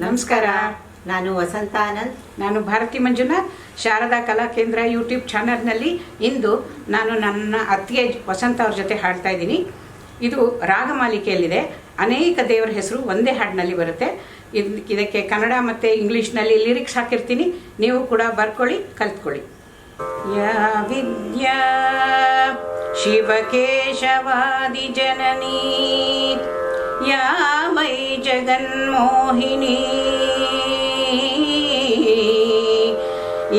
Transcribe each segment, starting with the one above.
ನಮಸ್ಕಾರ. ನಾನು ವಸಂತ ಆನಂದ್. ನಾನು ಭಾರತಿ ಮಂಜುನಾಥ್, ಶಾರದಾ ಕಲಾ ಕೇಂದ್ರ ಯೂಟ್ಯೂಬ್ ಚಾನಲ್ನಲ್ಲಿ ಇಂದು ನಾನು ನನ್ನ ಅತ್ತಿಗೆ ವಸಂತ ಅವ್ರ ಜೊತೆ ಹಾಡ್ತಾ ಇದ್ದೀನಿ. ಇದು ರಾಗಮಾಲಿಕೆಯಲ್ಲಿದೆ ಅನೇಕ ದೇವರ ಹೆಸರು ಒಂದೇ ಹಾಡಿನಲ್ಲಿ ಬರುತ್ತೆ. ಇದ್, ಇದಕ್ಕೆ ಕನ್ನಡ ಮತ್ತು ಇಂಗ್ಲೀಷ್ನಲ್ಲಿ ಲಿರಿಕ್ಸ್ ಹಾಕಿರ್ತೀನಿ. ನೀವು ಕೂಡ ಬರ್ಕೊಳ್ಳಿ, ಕಲ್ತ್ಕೊಳ್ಳಿ. ಯಾ ವಿದ್ಯಾ, ಶಿವಕೇಶವಾದಿ ಜನನೀ. या वै जगन्मोहिनी।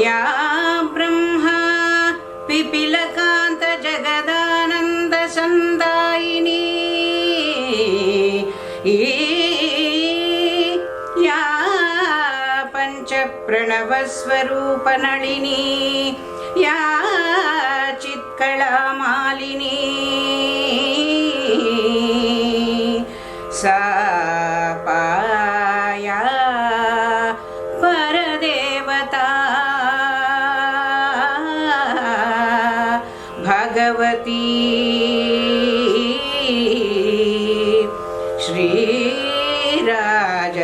या ब्रह्मा पिपिलकान्त जगदानन्दसन्दायिनी या पञ्चप्रणवस्वरूपनळिनी या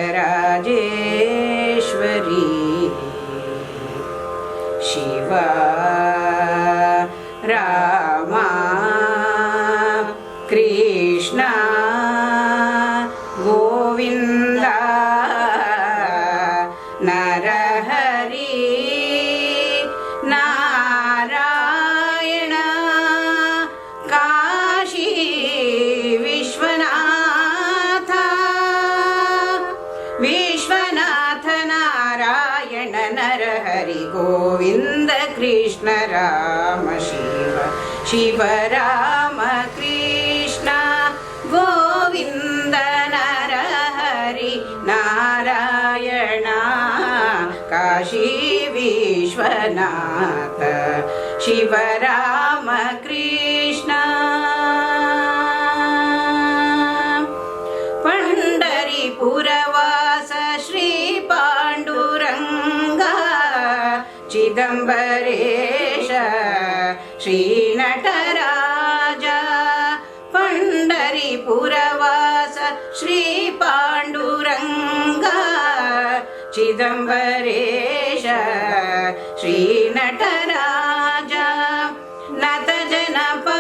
श्रीराजराजेश्वरी शिवा कृष्ण राम शिव शिव राम कृष्ण गोविन्द नरहरि नारायण काशी विश्वनाथ शिव राम कृष्ण चिदम्बरेश श्रीनटराज पण्डरीपुरवास श्रीपाण्डुरङ्गा चिदम्बरेश श्रीनटराज नतजनपालक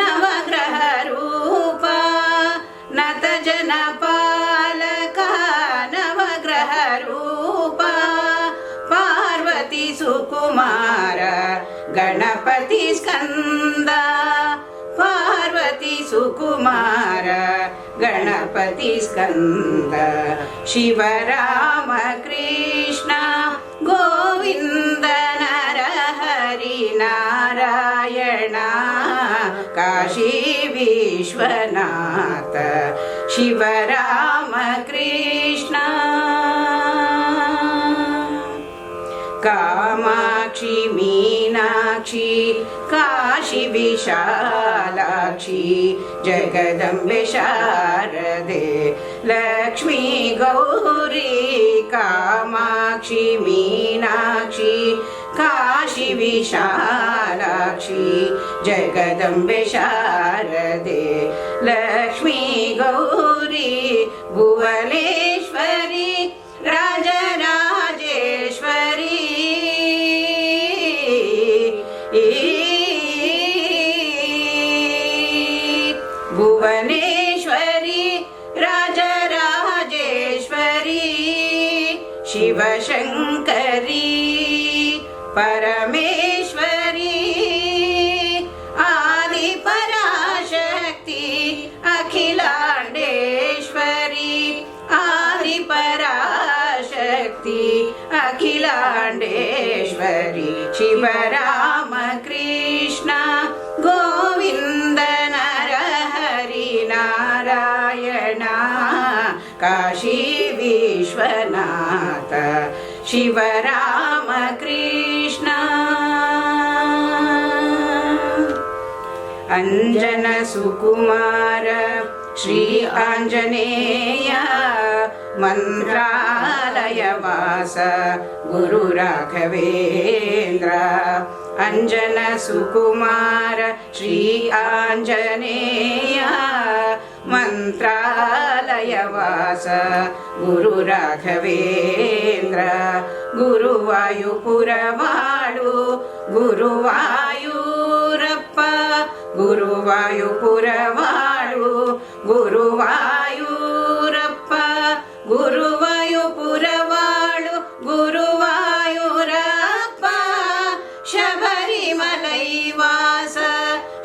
नवग्रहरूप नतजनपालक गणपति स्कन्द पार्वती सुकुमार गणपति स्कन्द। शिव राम कृष्ण गोविन्द नरहरि नारायण काशी विश्वनाथ। शिव कामाक्षि मीनाक्षि काशी विशालाक्षि जगदम्बे शारदे लक्ष्मी गौरी कामाक्षि मीनाक्षि काशी विशालाक्षि जगदम्बे शारदे लक्ष्मी गौरी भुवनेश्वरी भुवनेश्वरी राजराजेश्वरी शिवशङ्करी परमेश्वरी आदिपराशक्ति अखिलाण्डेश्वरी आदिपराशक्ति अखिलाण्डेश्वरी शिवराम काशी विश्वनाथ। शिव राम कृष्ण। अञ्जन सुकुमार श्री आञ्जनेय मन्त्रालयवास गुरुराघवेन्द्र अञ्जन सुकुमार श्री आञ्जनेय मन्त्रालयवास। गुरुराघवेन्द्र गुरुवायुपुरवाडु गुरुवायुरप्प गुरुवायुपुरवाडु गुरुवायुरप्प गुरुवायुपुरवाळु गुरुवायुरप्प शबरिमलैवास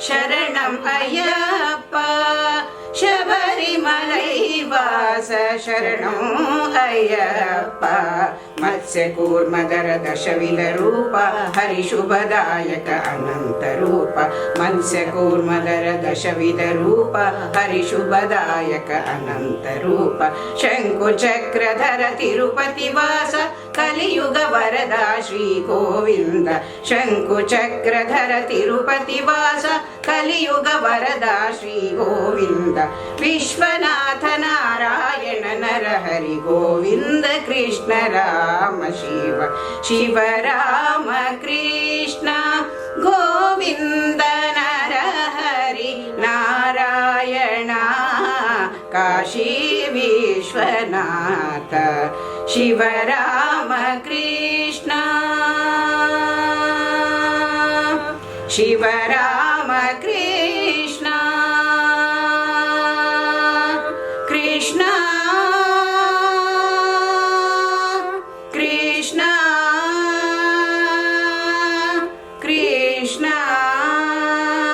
शरणम् शरणं శరణం అయ్యప్ప మత్స్యకూర్మగర దశవిలరూప హరిశుభదాయక అనంతరూప మత్స్యకూర్మగర దశవిధరూప హరిశుభదాయక అనంతరూప శంకుచక్రధర తిరుపతి వాస కలియుగ వరద శ్రీ గోవింద శంకుచక్రధర తిరుపతి వాస కలియుగ వరద శ్రీ గోవింద విశ్వనాథ నారాయణ నర హరి గోవింద కృష్ణ రామ नमः शिव शिव राम कृष्ण गोविन्द नरहरि नारायण काशी विश्वनाथ शिव राम कृष्ण शिव राम